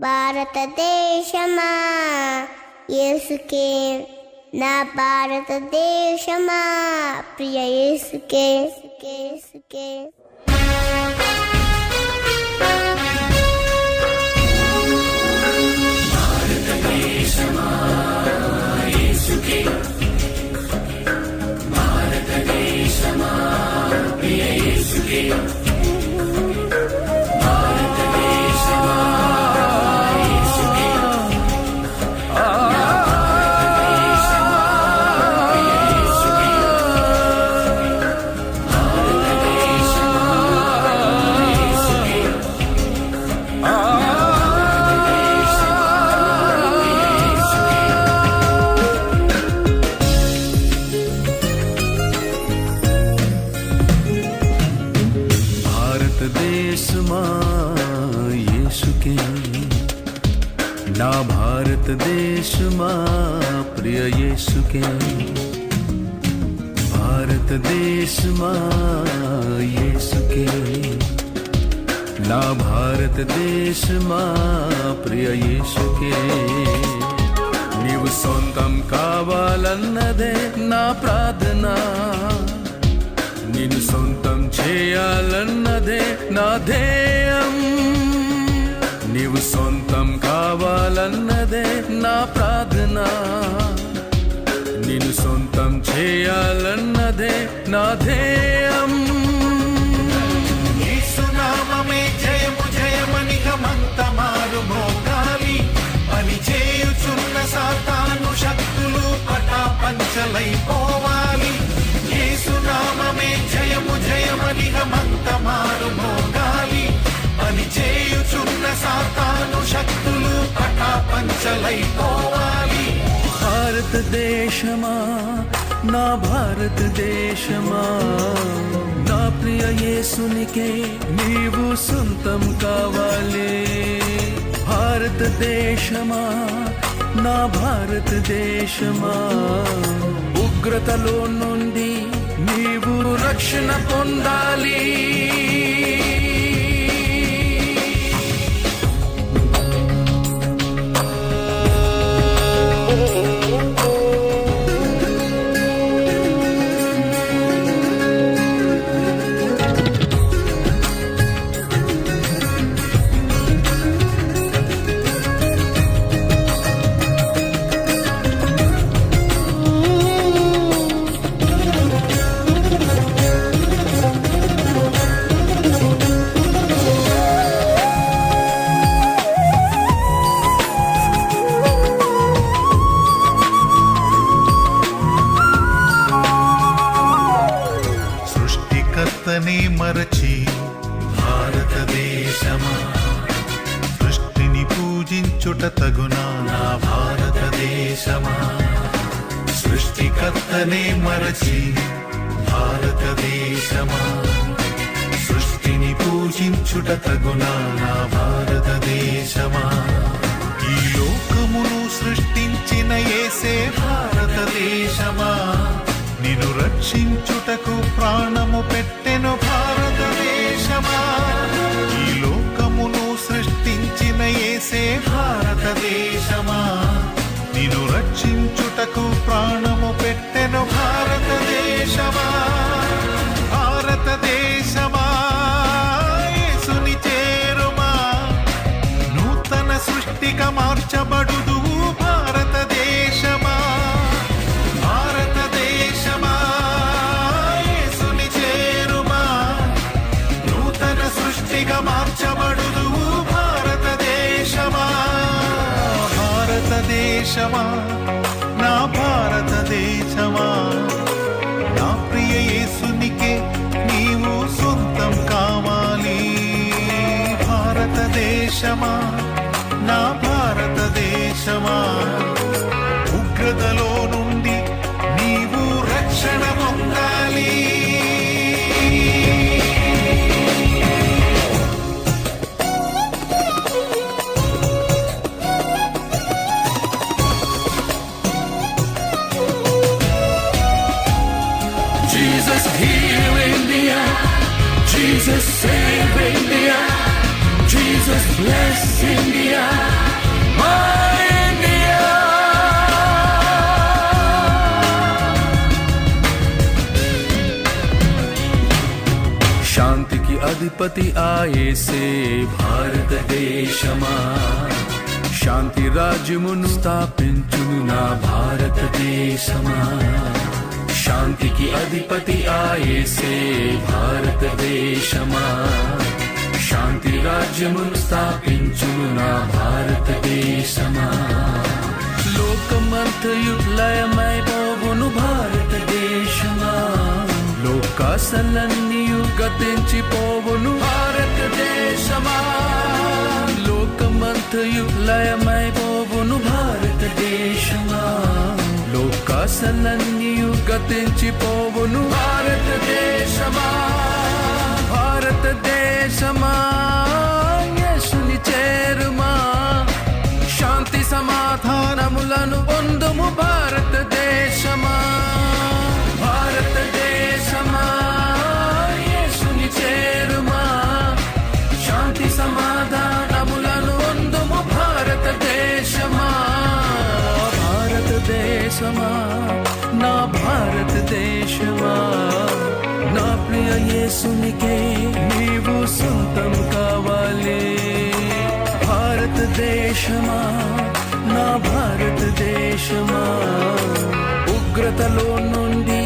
భారతదేశమా యేసుకే నా భారతదేశమా ప్రియ యేసుకే యేసుకే యేసుకే యేసుకే నా భారతదేశమా ప్రియ యేసుకే భారతదేశమా యేసుకే నా భారతదేశమా ప్రియ యేసుకే నీవు సొంతం కావాలన్నదే నా ప్రార్థన నిన్ను సొంతం చేయాలన్నదే నా ధ్యేయం నీవు సొంతం కావాలన్నదే నా ప్రార్థన. నిన్ను సొంతం చేయాలన్నదే నా ధ్యేయం. యేసునామమే జయము జయమని గమంతమారు మోగాలి పని చేయుచున్న సాతాను శక్తులు పటాపంచలైపోవాలి. యేసునామమే జయము జయమని గమంతమారు మోగాలి శక్తులు పటాపంచలైపోవాలి భారతదేశమా నా భారతదేశమా? నా ప్రియ యేసునికే నీవు సొంతం కావాలి. భారతదేశమా నా భారతదేశమా? ఉగ్రతలో నుండి నీవు రక్షణ పొందాలి. చుట తగునా నా భారతదేశమా? సృష్టికర్తనే మరచి భారతదేశమా? సృష్టిని పూజించుట తగునా నా భారతదేశమా? ఈ లోకమును సృష్టించిన ఏసే భారతదేశమా? నిన్ను రక్షించుటకు ప్రాణము పెట్టే నయేసే ఏసే భారతదేశమా నిన్ను రక్షించుటకు ప్రాణము పెట్టెను భారతదేశమా దేశమా? నా భారతదేశమా నా ప్రియ యేసునికే నీవు సొంతం కావాలి. భారతదేశమా నా భారతదేశమా ఉగ్రతలో heal India. Jesus save India. Jesus bless India. My India. शांति की अधिपति आए से भारत देशमा शांति राज्यमुनु स्थापिंचुनु ना भारत देशमा శాంతికి అధిపతి ఆయేసే భారతదేశమా శాంతి రాజ్యమును స్థాపించును నా భారతదేశమా లోకమంతయు లయమైపోవును భారతదేశమా లోకాసలన్నీయు గతించిపోవును భారతదేశమా లోకమంతయు లయమైపోవును భారతదేశమా లోకాసలన్నీయు గతించిపోవును. భారతదేశమా భారతదేశమా యేసుని చేరుమా. శాంతి సమాధానములను పొందుము భారతదేశమా. భారతదేశమా నా ప్రియ యేసునికే నీవు సొంతం కావాలి. భారతదేశమా నా భారతదేశమా ఉగ్రతలో నుండి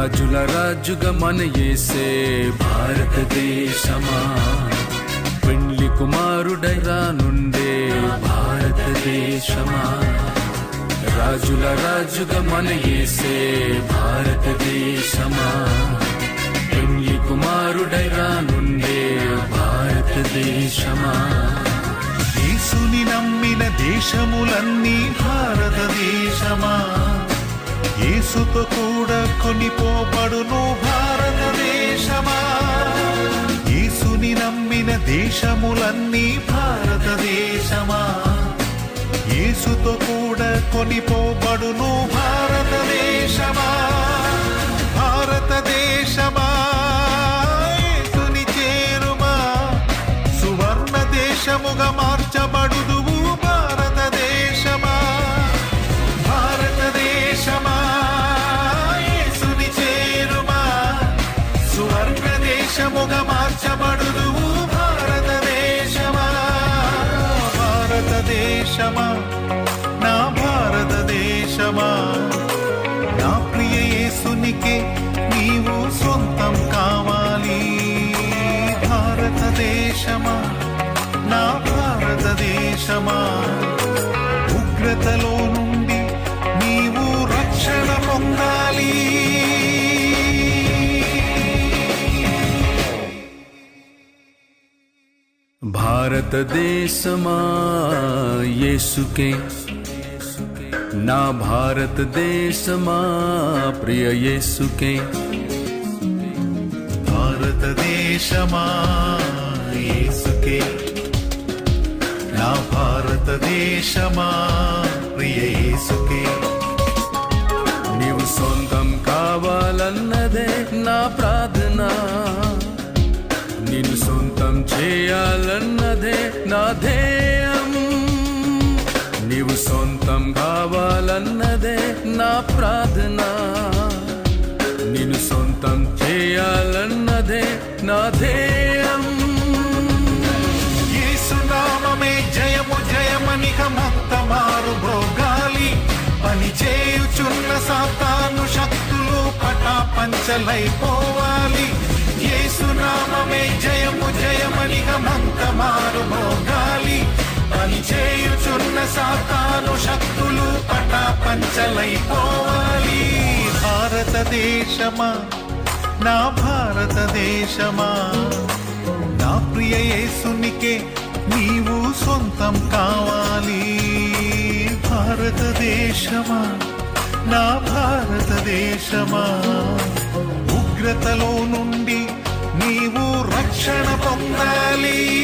రాజుల రాజుగా మన ఏసే భారతదేశమా? పెండ్లి కుమారుడై రానుండే భారతదేశమా? రాజుల రాజుగా మన ఏసే భారతదేశమా? పెండ్లి కుమారుడై రానుండే భారతదేశమా? యేసుని నమ్మిన దేశములన్నీ భారతదేశమా? యేసుతో కూడా కొనిపోబడును భారతదేశమా యేసుని నమ్మిన దేశములన్నీ భారతదేశమా యేసుతో కూడా కొనిపోబడును భారత దేశముగా మార్చబడుదువు భారతదేశమా భారతదేశమా నా భారతదేశమా నా ప్రియ యేసునికి నీవు సొంతం కావాలి. భారతదేశమా నా భారతదేశమా భారతదేశమా యేసుకే నా భారతదేశమా ప్రియ యేసుకే భారతదేశమా యేసుకే నా భారతదేశమా ప్రియ యేసుకే ధ్యేయం నీవు సొంతం కావాలన్నదే నా ప్రార్థన. నిన్ను సొంతం చేయాలన్నదే నా ధ్యేయం. యేసునామమే జయము జయమనిక మొత్తమారు భోగాలి. పని చేయుచున్న సాతాను శక్తులు పటాపంచలైపోవాలి. యేసునామమే జయము జయమని సాతాను శక్తులు పటాపంచలైపోవాలి. భారతదేశమా? నా భారతదేశమా? నా ప్రియ యేసునికే నీవు సొంతం కావాలి. భారతదేశమా? నా భారతదేశమా? ఉగ్రతలో నుండి నీవు రక్షణ పొందాలి.